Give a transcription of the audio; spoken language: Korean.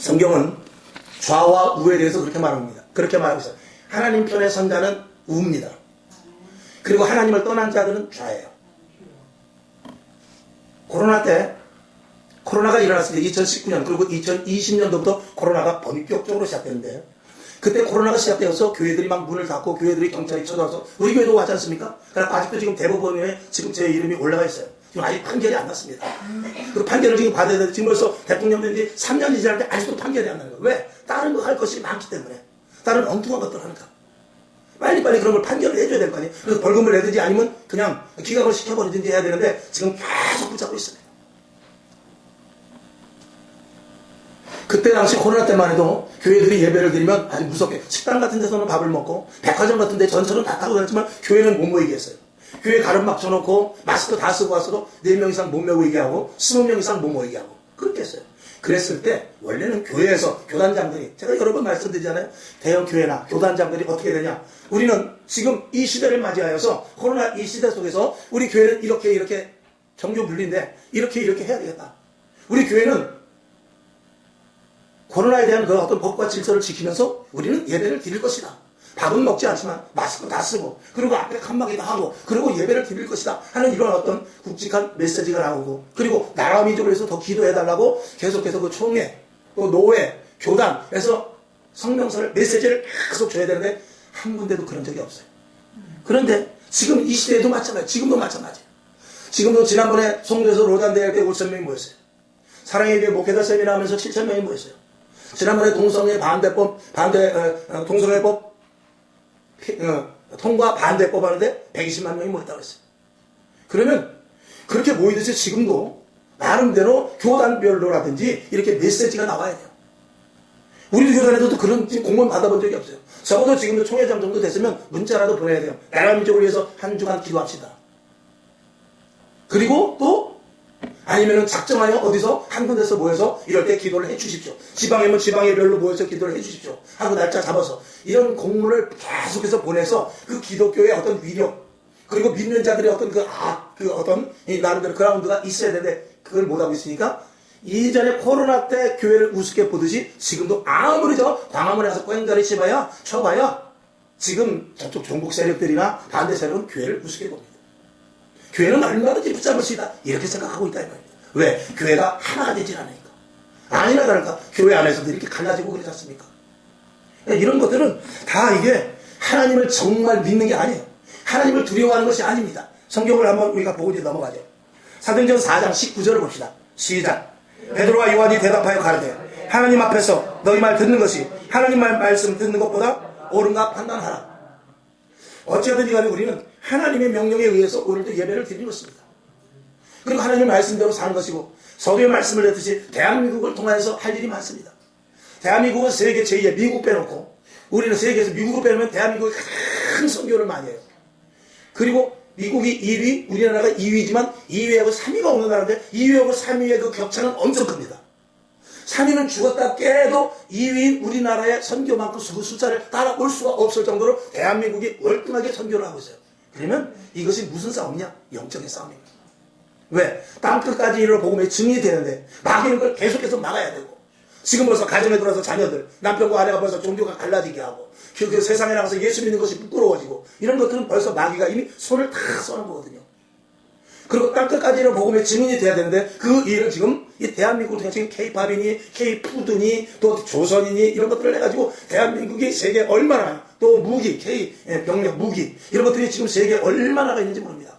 성경은 좌와 우에 대해서 그렇게 말합니다. 그렇게 말하고 있어요. 하나님 편의 선자는 우입니다. 그리고 하나님을 떠난 자들은 좌예요. 코로나 때 코로나가 일어났을 때 2019년 그리고 2020년도부터 코로나가 본격적으로 시작됐는데 그때 코로나가 시작되어서 교회들이 막 문을 닫고 교회들이 경찰이 쳐들어와서 우리 교회도 왔지 않습니까? 그래서 아직도 지금 대법원에 지금 제 이름이 올라가 있어요. 지금 아직 판결이 안 났습니다. 그 판결을 지금 받아야 되는데 지금 벌써 대통령 된지 3년이 지났는데 아직도 판결이 안 나는 거예요. 왜? 다른 거 할 것이 많기 때문에. 다른 엉뚱한 것들 하니까. 빨리빨리 그런 걸 판결을 해줘야 될 거 아니에요. 그래서 벌금을 내든지 아니면 그냥 기각을 시켜버리든지 해야 되는데 지금 계속 붙잡고 있습니다. 그때 당시 코로나 때만 해도 교회들이 예배를 드리면 아주 무섭게 식당 같은 데서는 밥을 먹고 백화점 같은 데 전철은 다 타고 다녔지만 교회는 못 모이게 했어요. 교회 가름 막 쳐놓고 마스크 다 쓰고 와서도 4명 이상 못 모이게 하고 20명 이상 못 모이게 하고 그렇게 했어요. 그랬을 때 원래는 교회에서 교단장들이 제가 여러 번 말씀드리잖아요. 대형 교회나 교단장들이 어떻게 되냐. 우리는 지금 이 시대를 맞이하여서 코로나 이 시대 속에서 우리 교회는 이렇게 이렇게 정교 분리인데 이렇게 이렇게 해야 되겠다. 우리 교회는 코로나에 대한 그 어떤 법과 질서를 지키면서 우리는 예배를 드릴 것이다. 밥은 먹지 않지만 마스크 다 쓰고 그리고 앞에 칸막이도 하고 그리고 예배를 드릴 것이다 하는 이런 어떤 굵직한 메시지가 나오고 그리고 나라 민족을 위해서 더 기도해달라고 계속해서 그 총회 또 노회 교단에서 성명서를 메시지를 계속 줘야 되는데 한 군데도 그런 적이 없어요. 그런데 지금 이 시대에도 마찬가지 지금도 마찬가지예요. 지금도 지난번에 송도에서 로단대회 때 5천 명이 모였어요. 사랑의 교회 목회자 세미나 하면서 7천 명이 모였어요. 지난번에 동성애 반대법, 반대, 어, 어, 동성애법 피- 어, 통과 반대법 하는데 120만 명이 모였다고 그랬어요. 그러면 그렇게 모이듯이 지금도 나름대로 교단별로라든지 이렇게 메시지가 나와야 돼요. 우리도 교단에서도 그런 공문 받아본 적이 없어요. 적어도 지금도 총회장 정도 됐으면 문자라도 보내야 돼요. 나라 민족을 위해서 한 주간 기도합시다. 그리고 또 아니면은 작정하여 어디서 한 군데서 모여서 이럴 때 기도를 해 주십시오. 지방이면 지방의 별로 모여서 기도를 해 주십시오. 하고 날짜 잡아서 이런 공문을 계속해서 보내서 그 기독교의 어떤 위력 그리고 믿는 자들의 어떤 그, 아, 그 어떤 이 나름대로 그라운드가 있어야 되는데 그걸 못 하고 있으니까 이전에 코로나 때 교회를 우습게 보듯이 지금도 아무리 저 광화문에 가서 꽹가리 치봐야 쳐봐야 지금 저쪽 종북 세력들이나 반대 세력은 교회를 우습게 봅니다. 교회는 얼마든지 붙잡을 수 있다. 이렇게 생각하고 있다. 이 말입니다. 왜? 교회가 하나가 되질 않으니까. 아니나 다를까? 교회 안에서도 이렇게 갈라지고 그러지 않습니까? 이런 것들은 다 이게 하나님을 정말 믿는 게 아니에요. 하나님을 두려워하는 것이 아닙니다. 성경을 한번 우리가 보고 이제 넘어가죠. 사도행전 4장 19절을 봅시다. 시작. 베드로와 요한이 대답하여 가르되 하나님 앞에서 너희 말 듣는 것이 하나님 말 말씀 듣는 것보다 옳은가 판단하라. 어찌하든지 간에 우리는 하나님의 명령에 의해서 오늘도 예배를 드리는 것입니다. 그리고 하나님의 말씀대로 사는 것이고 서두에 말씀을 냈듯이 대한민국을 통하여서 할 일이 많습니다. 대한민국은 세계 제2의 미국 빼놓고 우리는 세계에서 미국을 빼놓으면 대한민국이 큰 선교를 많이 해요. 그리고 미국이 1위, 우리나라가 2위지만 2위하고 3위가 없는 나라인데 2위하고 3위의 그 격차는 엄청 큽니다. 3위는 죽었다 깨도 2위인 우리나라의 선교만큼 그 숫자를 따라올 수가 없을 정도로 대한민국이 월등하게 선교를 하고 있어요. 그러면 이것이 무슨 싸움이냐? 영적인 싸움입니다. 왜? 땅 끝까지 이르러 복음이 증이 되는데 막이는 걸 계속해서 막아야 되고 지금 벌써 가정에 들어서 자녀들 남편과 아내가 벌써 종교가 갈라지게 하고 그, 그 세상에 나가서 예수 믿는 것이 부끄러워지고 이런 것들은 벌써 마귀가 이미 손을 다 써는 거거든요. 그리고 땅끝까지 이르러 복음의 증인이 돼야 되는데 그 일을 지금 이 대한민국을 통해 지금 K-팝이니 K-푸드니 또 조선이니 이런 것들을 해가지고 대한민국이 세계 얼마나 또 무기 K 병력 무기 이런 것들이 지금 세계 얼마나가 있는지 모릅니다.